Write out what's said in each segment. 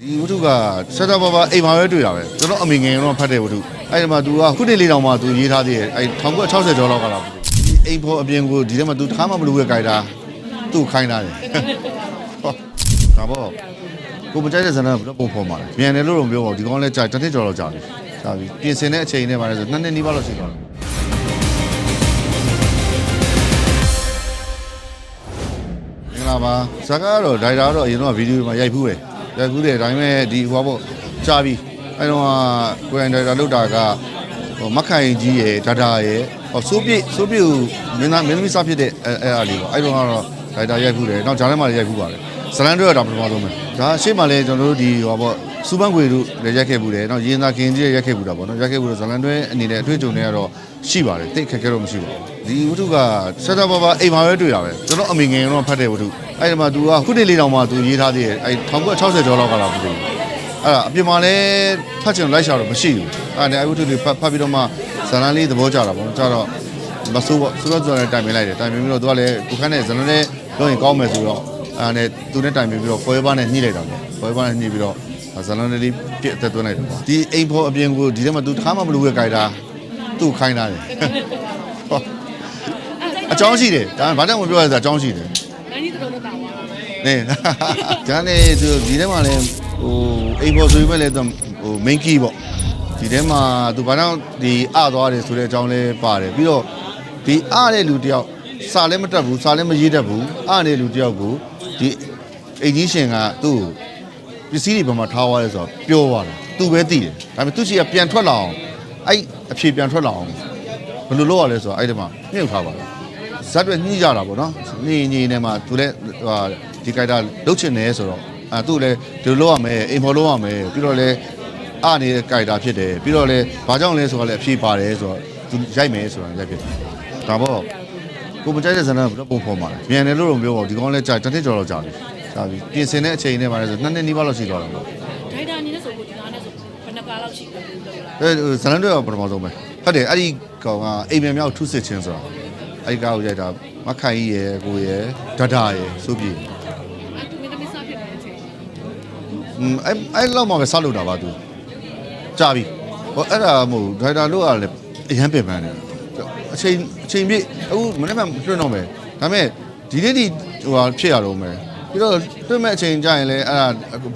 ဒီဝတ္ထုကဆက်တာပါပါအိမ်မှာပဲတွေ့တာပဲကျွန်တော်အမေငယ်တော့ဖတ်တဲ့ဝတ္ထုအဲ့ဒီမှာ तू ကခုနှစ်လေးတောင်မှ तू ရေးထားသေးတယ်အဲ့1960ကျော်လောက်ကလာပြီဒီအိမ်ဖို့အပြင်ကိုဒီထဲမှာ तू တစ်ခါမှမလုပ်ရကြိုက်တာသူ့ခိုင်းတာတယ်ဟောဒါပေါ့ကိုမကြိုက်တဲ့ဇာတ်လမ်းကတော့ပုံဖော်မှာလေမြန်တယ်လို့တော့ပြောပါဘူးဒီကောင်လည်းကြာတစ်နှစ်ကျော်လောက်ကြာပြီကြာပြီပြင်ဆင်တဲ့အချိန်နဲ့ပါလဲဆိုနှစ်နှစ်နီးပါးလောက်ရှိသွားတယ် မင်္ဂလာပါဇာတ်ကားကတော့ဒိုင်တာကတော့အရင်တော့ဗီဒီယိုမှာရိုက်ဖူးတယ် ရိုက်ဖူးတယ်ဒါပေမဲ့ဒီဟိုဘောကြာပြီအဲတော့ကိုယ်တိုင်ဒိုင်တာလောက်တာကဟိုမက်ခိုင်ကြီးရယ်ဒါဒါရယ်ဟိုစိုးပြည့်စိုးပြည့်ကိုမင်းသားမင်းသမီးစားဖြစ်တဲ့အဲအဲအားလေးပေါ့အဲတော့ကတော့ဒိုင်တာရိုက်ဖူးတယ်နောက်ဂျာထဲမှာလည်းရိုက်ဖူးပါတယ်ဇလန်တို့ရတာပထမဆုံးပဲဒါအရှိမှလည်းကျွန်တော်တို့ဒီဟိုဘောစူပန်ခွေတို့လည်းရိုက်ခဲ့ဖူးတယ်နောက်ရင်းသားခင်ကြီးလည်းရိုက်ခဲ့ဖူးတာပေါ့နော်ရိုက်ခဲ့ဖူးတော့ဇလန်တွဲအနေနဲ့အတွေ့အကြုံတွေကတော့ရှိပါတယ်တိတ်ခက်ခဲတော့မရှိပါဘူးဒီဝတ္ထုကဆက်တာပါပါအိမ်မှာပဲတွေ့တာပဲကျွန်တော်အမေငယ်တော့ဖတ်တဲ့ဝတ္ထု အဲ့ဒီမှာသူကခုနှစ်လေးတောင်မှသူရေးထားသေးတယ်အဲ့1960ကျော်လောက်ကလာပြီအဲ့ဒါအပြင်မှာလည်းဖတ်ချင်လိုက်ရှာတော့မရှိဘူးအဲ့ဒါအိုက်ဝတ္ထုတွေဖတ်ပြီးတော့မှဇာတ်လမ်းလေးသဘောကျတာပေါ့ကျတော့မဆိုးပေါ့ဆိုးတော့ဆိုးတော့တိုင်ပင်လိုက်တယ်တိုင်ပင်ပြီးတော့သူကလည်းကိုခန့်နဲ့ဇာတ်လမ်းနဲ့လုပ်ရင်ကောင်းမယ်ဆိုတော့အဲ့ဒါနဲ့သူနဲ့တိုင်ပင်ပြီးတော့ပွဲပါနဲ့ညှိလိုက်တာပေါ့ပွဲပါနဲ့ညှိပြီးတော့ဇာလန်လေးပြအသက်သွင်းလိုက်တယ်ပေါ့ဒီအိမ်ဖော်အပြင်ကိုဒီထဲမှာ तू တခါမှမလုပ်ခဲ့ကြတာသူ့ခိုင်းတာလေအကြောင်းရှိတယ်ဒါဘာကြောင့်မပြောရလဲဆိုအကြောင်းရှိတယ် နိုင်ကြီးတော်တော်တာပါနေဒါနဲ့သူဒီထဲမှာလည်းဟိုအိမ်ပေါ်ဆိုရင်ပဲလေသူဟို main key ပေါ့ဒီထဲမှာသူဘာကြောင့်ဒီအသွားတယ်ဆိုတဲ့အကြောင်းလေးပါတယ်ပြီးတော့ဒီအတဲ့လူတယောက်စာလည်းမတက်ဘူးစာလည်းမရေးတတ်ဘူးအတဲ့လူတယောက်ကိုဒီအိမ်ကြီးရှင်ကသူ့ကိုပစ္စည်းတွေဘယ်မှာထားသွားလဲဆိုတော့ပြောသွားတာသူပဲသိတယ်ဒါပေမဲ့သူရှိကပြန်ထွက်လာအောင်အဲ့အဖြေပြန်ထွက်လာအောင်ဘယ်လိုလုပ်ရလဲဆိုတော့အဲ့ဒီမှာမြုပ်ထားပါတယ်ဇက်တွေညှိကြတာပေါ့နော်ညှိညှိနေမှာသူလည်းဟာ ဒီကြိုက်တာလုတ်ချင်တယ်ဆိုတော့အဲသူလည်းဒီလိုလုပ်ရမယ်အိမ်ဖော်လုပ်ရမယ်ပြီးတော့လည်းအနေတဲ့ကြိုက်တာဖြစ်တယ်ပြီးတော့လည်းဘာကြောင့်လဲဆိုတော့လည်းအဖြေပါတယ်ဆိုတော့သူရိုက်မယ်ဆိုတော့ရိုက်ဖြစ်တယ်ဒါပေါ့ကိုမကြိုက်တဲ့ဇာတ်လမ်းကတော့ပုံဖော်မှာလေမြန်တယ်လို့တော့ပြောပါဘူးဒီကောင်လည်းကြာတစ်နှစ်ကျော်လောက်ကြာပြီကြာပြီပြင်ဆင်တဲ့အချိန်နဲ့ပါလဲဆိုနှစ်နှစ်နီးပါးလောက်ရှိသွားတယ်ပေါ့ဒိုင်တာအနေနဲ့ဆိုကိုဒီနားနဲ့ဆိုဘယ်နှကားလောက်ရှိလဲပြောလားအဲဇာတ်လမ်းတွေကပထမဆုံးပဲဟုတ်တယ်အဲ့ဒီကောင်ကအိမ်မြန်မြောက်ထုစစ်ချင်းဆိုတာအဲ့ဒီကားကိုရိုက်တာမခိုင်ကြီးရယ်ကိုရယ်ဒဒါရယ်စိုးပြေအဲ့သူမင်းသမီးစားဖြစ်နေတဲ့အချိန် อืม အဲ့အဲ့လောက်မှပဲဆောက်လုပ်တာပါသူကြာပြီဟောအဲ့ဒါမဟုတ်ဒရိုက်တာလို့ကလည်းအရန်ပင်ပန်းတယ်အချိန်အချိန်ပြည့်အခုမနေ့မှလွှင့်တော့မယ်ဒါပေမဲ့ဒီနေ့ဒီဟိုဟာဖြစ်ရတော့မယ်ပြီးတော့တွင့်မဲ့အချိန်ကြာရင်လည်းအဲ့ဒါ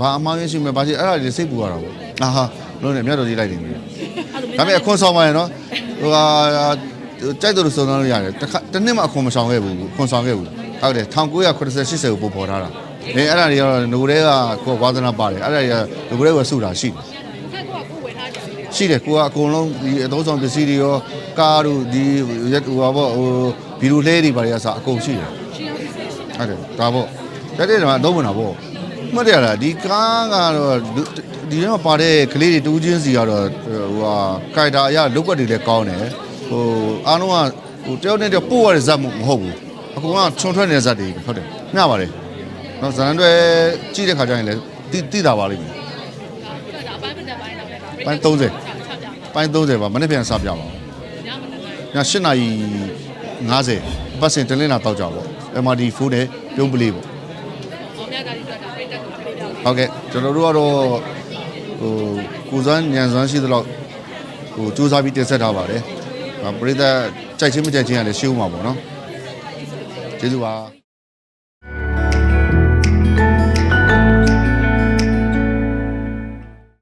ဘာအမှားရင်းရှိမယ်ဘာရှိအဲ့ဒါတွေစိတ်ပူရတာပေါ့အာဟာလုံးနဲ့မြတ်တော်ကြီးလိုက်နေပြီအဲ့လိုမင်းဒါပေမဲ့အခွန်ဆောင်ပါရနော်ဟိုဟာကြိုက်တယ်လို့စုံစမ်းလို့ရတယ်တစ်ခါတစ်နှစ်မှအခွန်မဆောင်ခဲ့ဘူးအခွန်ဆောင်ခဲ့ဘူးဟုတ်တယ်1980 80ကိုပို့ပေါ်ထားတာ အဲအဲ့ဒါတွေကတော့ငိုတဲ့ကကိုယ်ဝါသနာပါတယ်အဲ့ဒါတွေကငိုတဲ့ကစုတာရှိတယ်ဖက်ကကိုဝယ်ထားတယ်လေရှိတယ်ကိုကအကုန်လုံးဒီအသုံးဆောင်ပစ္စည်းတွေရောကားတို့ဒီဟိုဟာပေါ့ဟိုဗီဒီယိုလှဲတွေပါတွေကစအကုန်ရှိတယ်ရှင်းအောင်စစ်ရှင်းဟုတ်တယ်ဒါပေါ့တက်တဲ့တော့အသုံးမနာပေါ့မှတ်ရလားဒီကားကတော့ဒီထဲမှာပါတဲ့ကလေးတွေတူးချင်းစီကတော့ဟိုဟာကိုက်တာအရလုတ်ကွက်တွေလည်းကောင်းတယ်ဟိုအားလုံးကဟိုတယောက်နဲ့တယောက်ပို့ရတဲ့ဇက်မဟုတ်ဘူးအကုန်ကခြုံထွက်နေတဲ့ဇက်တွေဟုတ်တယ်မျှပါတယ် နော်ဇန်တွေကြည့်တဲ့ခါကျရင်လည်းတိတိတာပါလိမ့်မယ်တာဒါအပိုင်းပြတဲ့ပိုင်းတော့လည်းပိုင်း30ချပြပါပိုင်း30ပါမနေ့ပြန်စပြပါဦးညမနက်တိုင်းည8နာရီ50ပတ်စင်တလင်းလာတောက်ကြပါ MRD4 နဲ့ပြုံးပလေးပေါ့အောင်မြတ်ကလေးတွေ့တာပြတဲ့ကိုပြေးတာဟုတ်ကဲ့ကျွန်တော်တို့ကတော့ဟိုကိုစမ်းညံစမ်းရှိသလောက်ဟိုစူးစမ်းပြီးတင်ဆက်ထားပါတယ်။ပရိသတ်ကြိုက်ချင်းမကြိုက်ချင်းကလည်းရှင်းဦးမှာပေါ့နော်။ကျေးဇူးပါ